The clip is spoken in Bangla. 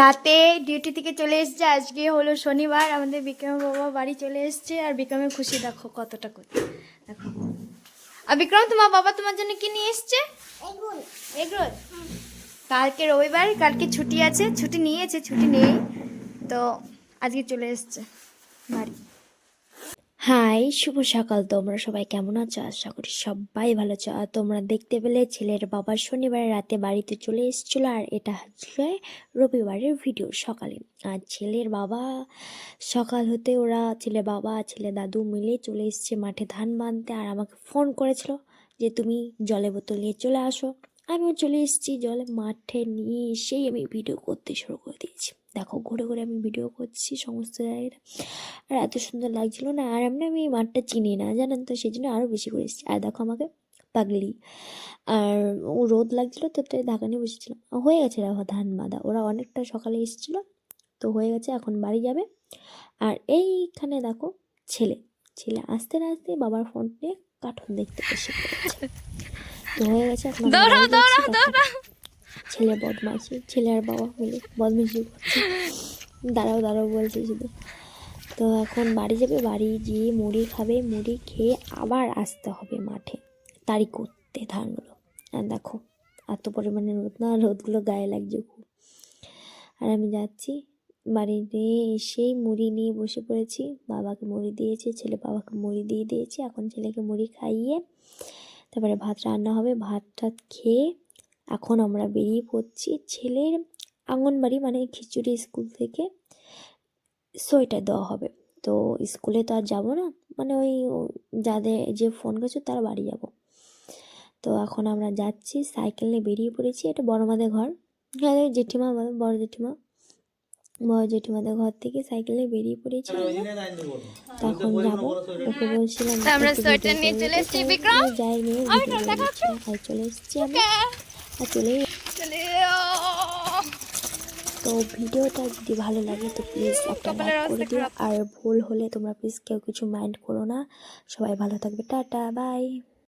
রাতে ডিউটি থেকে চলে এসছে আজকে হলো শনিবার আমাদের বিক্রম বাবা বাড়ি চলে এসছে আর বিক্রমের খুশি দেখো কতটা করতে দেখো। আর বিক্রম তোমার বাবা তোমার জন্য কি নিয়ে এসছে? এগরোল? কালকে রবিবার কালকে ছুটি আছে ছুটি নিয়েছে ছুটি নেই তো আজকে চলে এসছে বাড়ি। হাই, শুভ সকাল। তোমরা সবাই কেমন আছো? আশা করি সবাই ভালো আছো। আর তোমরা দেখতে পেলে ছেলের বাবা শনিবার রাতে বাড়িতে চলে এসেছিল, আর এটা হচ্ছে রবিবারের ভিডিও সকালে। আর ছেলের বাবা সকাল হতে ওরা ছেলে বাবা ছেলে দাদু মিলে চলে এসছে মাঠে ধান বাঁধতে, আর আমাকে ফোন করেছিল যে তুমি জলে বোতল নিয়ে চলে আসো। আমিও চলে এসেছি জলে মাঠে নিয়ে এসেই আমি ভিডিও করতে শুরু করে দিয়েছি। দেখো ঘুরে ঘুরে আমি ভিডিও করছি সমস্ত জায়গাটা আর এত সুন্দর লাগছিল না আর এমনি আমি মাঠটা চিনি না জানেন তো সেই জন্য আরও বেশি করে এসেছি। আর দেখো আমাকে পাগলি। আর ও রোদ লাগছিল তো তাই ঢাকা নিয়ে বসেছিলাম। হয়ে গেছে ধান বাঁধা। ওরা অনেকটা সকালে এসেছিল তো হয়ে গেছে এখন বাড়ি যাবে। আর এইখানে দেখো ছেলে। ছেলে আসতে না আসতে বাবার ফোন নিয়ে কার্টুন দেখতে বসে তো হয়ে গেছে এখন আমরা বাড়ি যাচ্ছি, দেখো। ছেলে বদমাশি ছেলে আর বাবা মিলে বদমাশি করছে। দাঁড়াও দাঁড়াও বলছে শুধু। তো এখন বাড়ি যাবে, বাড়ি গিয়ে মুড়ি খাবে, মুড়ি খেয়ে আবার আসতে হবে মাঠে। তাড়ি করতে ধানগুলো। আর দেখো, এত পরিমাণে রোদ না, রোদগুলো গায়ে লাগছে খুব। আর আমি যাচ্ছি বাড়িতে এসেই মুড়ি নিয়ে বসে পড়েছি। বাবাকে মুড়ি দিয়েছে, ছেলে বাবাকে মুড়ি দিয়ে দিয়েছে। এখন ছেলেকে মুড়ি খাইয়ে তারপরে ভাত রান্না হবে। ভাত টাত খেয়ে এখন আমরা বেরিয়ে পড়ছি ছেলের আঙ্গনবাড়ি মানে খিচুড়ি স্কুল থেকে। সোয়েটার দেওয়া হবে। তো স্কুলে তো আর যাব না মানে ওই যাদের যে ফোন করছে তার বাড়ি যাব। তো এখন আমরা যাচ্ছি সাইকেল নিয়ে বেরিয়ে পড়েছি। এটা বড় মাদের ঘর। হ্যাঁ ওই জেঠিমা আমাদের বড় জেঠিমা। বড় জেঠিমাদের ঘর থেকে সাইকেল নিয়ে বেরিয়ে পড়েছি। তখন যাব। ওকে বলছিলাম video নিয়ে চলে এসেছি, আর চলে তো ভিডিওটা যদি ভালো লাগে তো প্লিজ একটা লাইক করে দিও। আর ভুল হলে তোমরা প্লিজ কেউ কিছু মাইন্ড করো না। সবাই ভালো থাকবে। Tata bye